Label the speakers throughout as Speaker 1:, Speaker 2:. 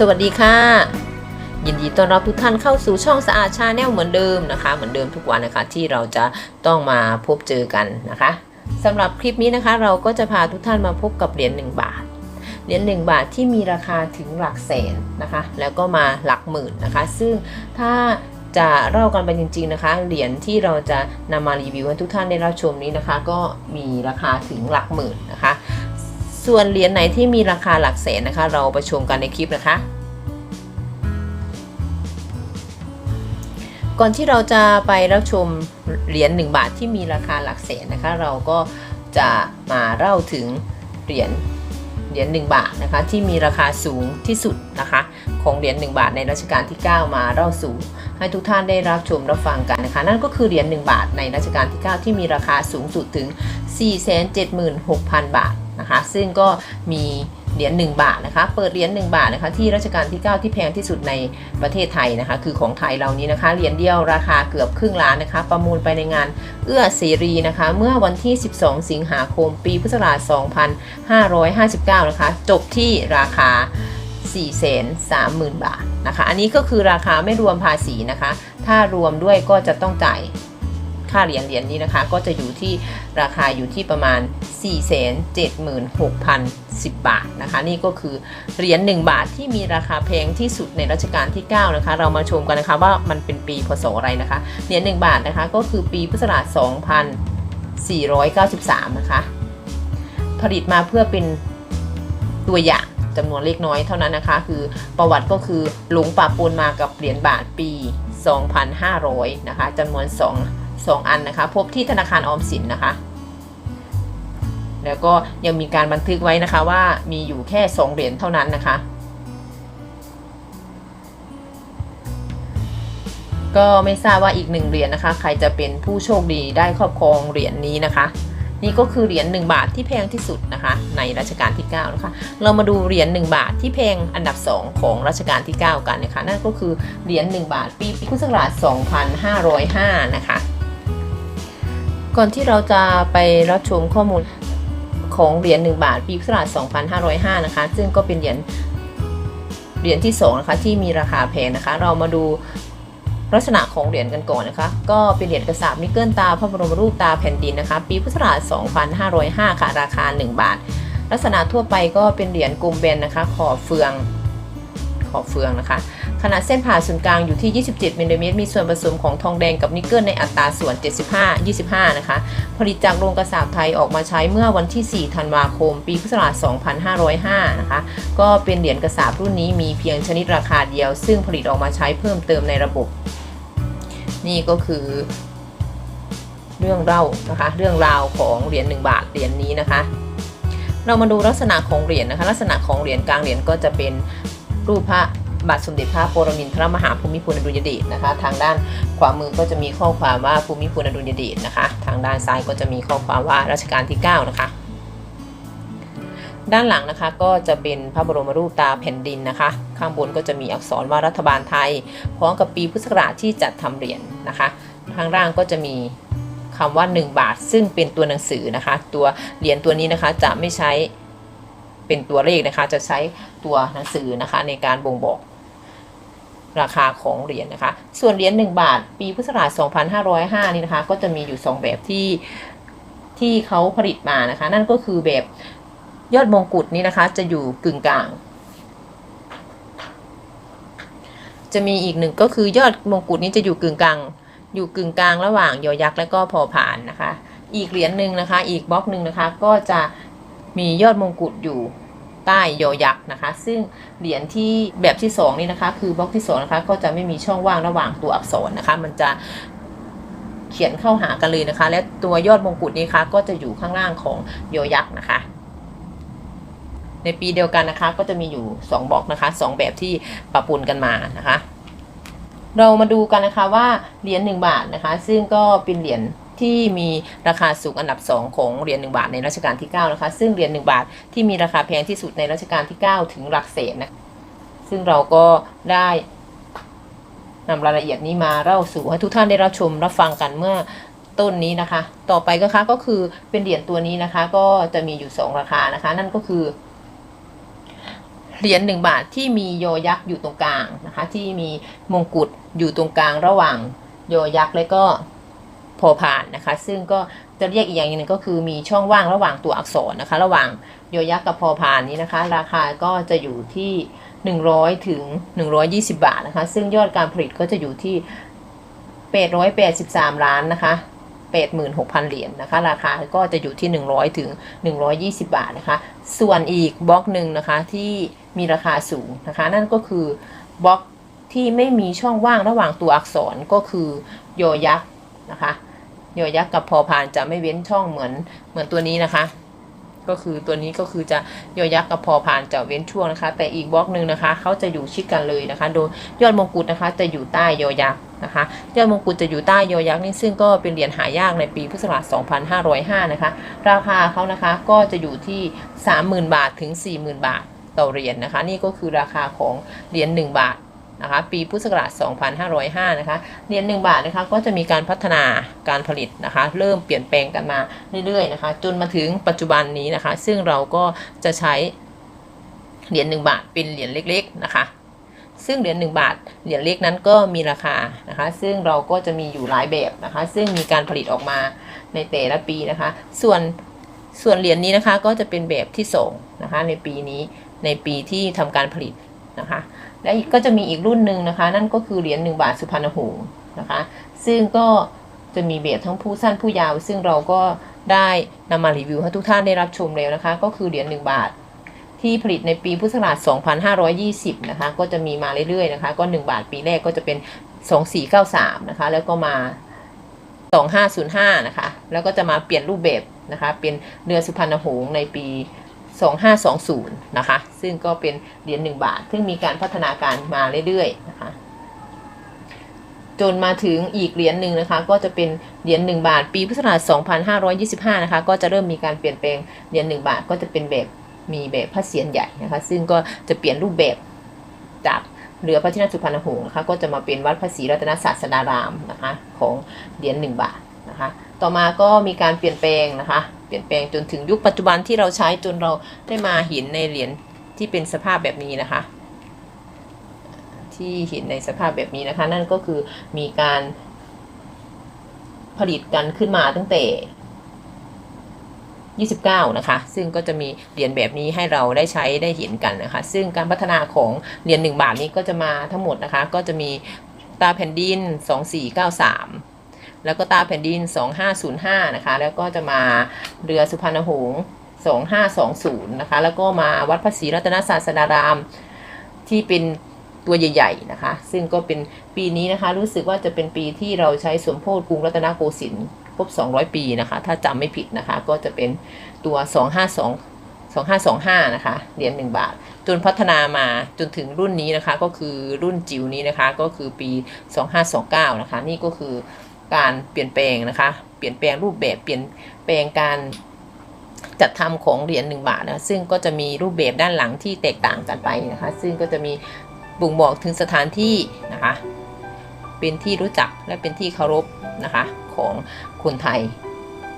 Speaker 1: สวัสดีค่ะ ยินดีต้อนรับทุกท่านเข้าสู่ช่องสะอาดชาแนลเหมือนเดิมนะคะ เหมือนเดิมทุกวันนะคะที่เราจะต้องมาพบเจอกันนะคะสำหรับคลิปนี้นะคะ เราก็จะพาทุกท่านมาพบกับเหรียญ1 บาทเหรียญ1บาทที่มีราคาถึงหลักแสนนะคะ แล้วก็มาหลักหมื่นนะคะ ซึ่งถ้าจะเล่ากันไปจริง ๆนะคะ เหรียญที่เราจะนำมารีวิวให้ทุกท่านได้รับชมนี้นะคะ ก็มีราคาถึงหลักหมื่นนะคะ ส่วนเหรียญไหนที่มีราคาหลักแสนนะคะ เราไปชมกันในคลิปนะคะ ก่อนที่เราจะไปรับชมเหรียญ1บาทที่มีราคาหลักแสนนะคะ เราก็จะมาเล่าถึงเหรียญเหรียญ1บาทนะคะที่มีราคาสูงที่สุดนะคะของเหรียญ1บาทในรัชกาลที่ 9 มาเล่าสู่ ให้ทุกท่านได้รับชมรับฟังกันนะคะ นั่นก็คือเหรียญ1บาทในรัชกาลที่ 9 ที่มีราคาสูงสุดถึง 476,000 บาท นะคะ ซึ่งก็มีเหรียญ1บาทนะคะ เปิดเหรียญ1บาทนะคะ ที่รัชกาลที่ 9 ที่แพงที่สุดในประเทศไทยนะคะ คือของไทยเรานี้นะคะ เหรียญเดียวราคาเกือบครึ่งล้านนะคะ ประมูลไปในงานเอื้อเสรีนะคะ เมื่อวันที่ 12 สิงหาคม ปีพุทธศักราช2559 นะคะ จบที่ราคา 430,000 บาทนะคะ อันนี้ก็คือราคาไม่รวมภาษีนะคะ ถ้ารวมด้วยก็จะต้องจ่าย ค่าเหรียญเหรียญนี้นะคะ ก็จะอยู่ที่ราคาอยู่ที่ประมาณ 476,010 บาทนะคะ นี่ก็คือเหรียญ1บาทที่มีราคาแพงที่สุดในรัชกาลที่ 9 นะคะ เรามาชมกันนะคะว่ามันเป็นปีพศอะไรนะคะ เหรียญ1บาทนะคะก็คือปีพุทธศักราช2493 นะคะ ผลิตมาเพื่อเป็นตัวอย่างจำนวนเล็กน้อยเท่านั้นนะคะ คือประวัติก็คือหลงปะปนมากับเหรียญบาทปี 2,500 นะคะจำนวน 2 2 อันนะคะ พบที่ธนาคารออมสินนะคะ แล้วก็ยังมีการบันทึกไว้นะคะว่ามีอยู่แค่ 2 เหรียญเท่านั้นนะคะ ก็ไม่ทราบว่าอีกหนึ่งเหรียญนะคะ ใครจะเป็นผู้โชคดีได้ครอบครองเหรียญนี้นะคะนี่ก็คือเหรียญ1บาทที่แพงที่สุดนะคะ ในรัชกาลที่9นะคะ เรามาดูเหรียญ1บาทที่แพงอันดับ 2 ของรัชกาลที่ 9 กันนะคะ นั่นก็คือเหรียญ1บาทปีพุทธศักราช2505 นะคะ ก่อนที่เราจะไปรับชมข้อมูลของเหรียญ1บาท ปีพุทธศักราช2505 นะคะ ซึ่งก็เป็นเหรียญเหรียญที่2นะคะที่มีราคาแพงนะคะ เรามาดูลักษณะของเหรียญกันก่อนนะคะ ก็เป็นเหรียญกระสาบนิกเกิลตาพระบรมรูปตาแผ่นดินนะคะ ปีพุทธศักราช2505 ค่ะ ราคา 1 บาท ลักษณะทั่วไปก็เป็นเหรียญกลมแบนนะคะ ขอบเฟือง อบเฟืองนะคะ ขนาดเส้นผ่าศูนย์กลางอยู่ที่ 27มิลลิเมตรมีส่วนผสมของทองแดงกับนิกเกิลในอัตราส่วน 75 25 นะคะ ผลิตจากโรงกระสาบไทยออกมาใช้เมื่อวันที่ 4 ธันวาคม ปีพุทธศักราช2505 นะคะ ก็เป็นเหรียญกระสาบรุ่นนี้มีเพียงชนิดราคาเดียว ซึ่งผลิตออกมาใช้เพิ่มเติมในระบบ นี่ก็คือเรื่องเล่านะคะเรื่องราวของเหรียญ1บาทเหรียญนี้นะคะ เรามาดูลักษณะของเหรียญนะคะ ลักษณะของเหรียญกลางเหรียญก็จะเป็น รูปพระบาทสมเด็จพระปรมินทรมหาภูมิพลอดุลยเดชนะคะ ทางด้านขวามือก็จะมีข้อความว่าภูมิพลอดุลยเดชนะคะ ทางด้านซ้ายก็จะมีข้อความว่ารัชกาลที่ 9 นะคะ ด้านหลังนะคะก็จะเป็นพระบรมรูปตาแผ่นดินนะคะ ข้างบนก็จะมีอักษรว่ารัฐบาลไทยพร้อมกับปีพุทธศักราชที่จัดทำเหรียญนะคะข้างล่างก็จะมีคำว่า 1 บาท ซึ่งเป็นตัวหนังสือนะคะ ตัวเหรียญตัวนี้นะคะจะไม่ใช้ เป็นตัวเลขนะคะ จะใช้ตัวหนังสือนะคะ ในการบ่งบอกราคาของเหรียญนะคะ ส่วนเหรียญ1บาท ปีพุทธศักราช2505 นี่นะคะ ก็จะมีอยู่ 2 แบบที่ที่เขาผลิตมานะคะ นั่นก็คือแบบยอดมงกุฎนี้นะคะ จะอยู่กึ่งกลาง จะมีอีกหนึ่งก็คือยอดมงกุฎนี้จะอยู่กึ่งกลาง อยู่กึ่งกลางระหว่างยอยักษ์และก็พอผ่านนะคะ อีกเหรียญหนึ่งนะคะ อีกบล็อกหนึ่งนะคะ ก็จะ มียอดมงกุฎอยู่ใต้ยอยักษ์นะคะ ซึ่งเหรียญที่แบบที่สองนี่นะคะ คือบล็อกที่สองนะคะก็จะไม่มีช่องว่างระหว่างตัวอักษรนะคะ มันจะเขียนเข้าหากันเลยนะคะ และตัวยอดมงกุฎนี้คะก็จะอยู่ข้างล่างของยอยักษ์นะคะ ในปีเดียวกันนะคะ ก็จะมีอยู่ 2บล็อกนะคะสองแบบที่ปะปนกันมานะคะ เรามาดูกันนะคะว่าเหรียญ1บาทนะคะ ซึ่งก็เป็นเหรียญ ที่มีราคาสูงอันดับ 2 ของเหรียญ1บาทในรัชกาลที่9นะคะซึ่งเหรียญ1บาทที่มีราคาแพงที่สุดในรัชกาลที่ 9 ถึงหลักแสนนะซึ่งเราก็ได้นำรายละเอียดนี้มาเล่าสู่ให้ทุกท่านได้รับชมรับฟังกันเมื่อต้นนี้นะคะ ต่อไปก็คะก็คือเป็นเหรียญตัวนี้นะคะ ก็จะมีอยู่ 2 ราคานะคะ นั่นก็คือเหรียญหนึ่งบาทที่มีโยยักษ์อยู่ตรงกลางนะคะ ที่มีมงกุฎอยู่ตรงกลางระหว่างโยยักษ์และก็ อผ่านนะคะ ซึ่งก็จะเรียกอีกอย่างหนึ่งก็คือมีช่องว่างระหว่างตัวอักษรนะคะ ระหว่างโยยักษ์กับพอผ่านนี้นะคะ ราคาก็จะอยู่ที่ 100 ถึง 120 บาทนะคะ ซึ่งยอดการผลิตก็จะอยู่ที่ 883 ล้านนะคะ86,000 เหรียญนะคะ ราคาก็จะอยู่ที่ 100 ถึง 120 บาทนะคะ ส่วนอีกบล็อกหนึ่งนะคะที่มีราคาสูงนะคะ นั่นก็คือบล็อกที่ไม่มีช่องว่างระหว่างตัวอักษรก็คือโยยักษ์นะคะ โยยักษ์กับพอพานจะไม่เว้นช่องเหมือนเหมือนตัวนี้นะคะ ก็คือตัวนี้ก็คือจะโยยักษ์กับพอพานจะเว้นช่วงนะคะ แต่อีกบล็อกหนึ่งนะคะเขาจะอยู่ชิดกันเลยนะคะ โดยยอดมงกุฎนะคะ จะอยู่ใต้โยยักษ์นะคะ ยอดมงกุฎจะอยู่ใต้โยยักษ์นี่ซึ่งก็เป็นเหรียญหายากในปีพุทธศักราช 2505 นะคะ ราคาเขานะคะก็จะอยู่ที่ 30,000 บาทถึง 40,000 บาทต่อเหรียญนะคะ นี่ก็คือราคาของเหรียญ1บาท นะคะปีพุทธศักราช 2505 นะคะเหรียญ1บาทนะคะก็จะมีการพัฒนาการผลิตนะคะ เริ่มเปลี่ยนแปลงกันมาเรื่อยๆนะคะ จนมาถึงปัจจุบันนี้นะคะ ซึ่งเราก็จะใช้เหรียญ1บาทเป็นเหรียญเล็กๆนะคะ ซึ่งเหรียญ1บาทเหรียญเล็กนั้นก็มีราคานะคะ ซึ่งเราก็จะมีอยู่หลายแบบนะคะ ซึ่งมีการผลิตออกมาในแต่ละปีนะคะ ส่วนส่วนเหรียญนี้นะคะก็จะเป็นแบบที่สองนะคะในปีนี้ในปีที่ทำการผลิต นะคะ และก็จะมีอีกรุ่นหนึ่งนะคะ นั่นก็คือเหรียญ1บาทสุพรรณหงส์นะคะ ซึ่งก็จะมีแบบทั้งผู้สั้นผู้ยาว ซึ่งเราก็ได้นำมารีวิวให้ทุกท่านได้รับชมแล้วนะคะ ก็คือเหรียญ1บาทที่ผลิตในปีพุทธศักราช 2520 นะคะ ก็จะมีมาเรื่อยๆนะคะ ก็ 1 บาทปีแรกก็จะเป็น 2493 นะคะ แล้วก็มา 2505 นะคะ แล้วก็จะมาเปลี่ยนรูปแบบนะคะ เป็นเรือสุพรรณหงส์ในปี 2520 นะคะ ซึ่งก็เป็นเหรียญ1บาท ซึ่งมีการพัฒนาการมาเรื่อยๆนะคะ จนมาถึงอีกเหรียญหนึ่งนะคะ ก็จะเป็นเหรียญ1บาท ปีพุทธศักราช2525 นะคะ ก็จะเริ่มมีการเปลี่ยนแปลงเหรียญ1บาทก็จะเป็นแบบมีแบบพระเศียรใหญ่นะคะ ซึ่งก็จะเปลี่ยนรูปแบบจากเรือพระที่นั่งสุพรรณหงส์นะคะ ก็จะมาเป็นวัดพระศรีรัตนศาสดารามนะคะของเหรียญ1บาทนะคะ ต่อมาก็มีการเปลี่ยนแปลงนะคะ ลี่ยนแปลงจนถึงยุคปัจจุบันที่เราใช้จนเราได้มาเห็นในเหรียญที่เป็นสภาพแบบนี้นะคะ ที่เห็นในสภาพแบบนี้นะคะ นั่นก็คือมีการผลิตกันขึ้นมาตั้งแต่29 นะคะ ซึ่งก็จะมีเหรียญแบบนี้ให้เราได้ใช้ได้เห็นกันนะคะ ซึ่งการพัฒนาของเหรียญ1บาทนี้ก็จะมาทั้งหมดนะคะ ก็จะมีตาแผ่นดิน 2493 แล้วก็ตาแผ่นดิน 2505 นะคะ แล้วก็จะมาเรือสุพรรณหงษ์2520 นะคะ แล้วก็มาวัดพระศรีรัตนศาสดารามที่เป็นตัวใหญ่ๆนะคะ ซึ่งก็เป็นปีนี้นะคะ รู้สึกว่าจะเป็นปีที่เราใช้สมโพธิกรุงรัตนโกสินทร์ครบ 200 ปีนะคะ ถ้าจำไม่ผิดนะคะ ก็จะเป็นตัว 252 2525 นะคะ เหรียญ1บาท จนพัฒนามาจนถึงรุ่นนี้นะคะ ก็คือรุ่นจิ๋วนี้นะคะ ก็คือปี 2529 นะคะ นี่ก็คือ การเปลี่ยนแปลงนะคะ เปลี่ยนแปลงรูปแบบเปลี่ยนแปลงการจัดทำของเหรียญ1บาทนะซึ่งก็จะมีรูปแบบด้านหลังที่แตกต่างกันไปนะคะ ซึ่งก็จะมีบ่งบอกถึงสถานที่นะคะ เป็นที่รู้จักและเป็นที่เคารพนะคะของคนไทย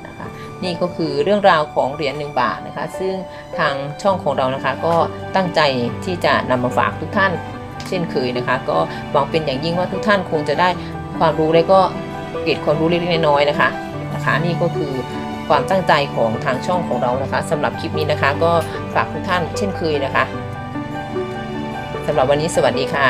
Speaker 1: นะคะนี่ก็คือเรื่องราวของเหรียญหนึ่งบาทนะคะ ซึ่งทางช่องของเรานะคะ ก็ตั้งใจที่จะนำมาฝากทุกท่าน เช่นเคยนะคะ ก็หวังเป็นอย่างยิ่งว่าทุกท่านคงจะได้ความรู้และก็ เกตความรู้เล็กๆน้อยๆนะคะนะคะ นี่ก็คือความตั้งใจของทางช่องของเรานะคะสำหรับคลิปนี้นะคะ ก็ฝากทุกท่านเช่นเคยนะคะสำหรับวันนี้สวัสดีค่ะ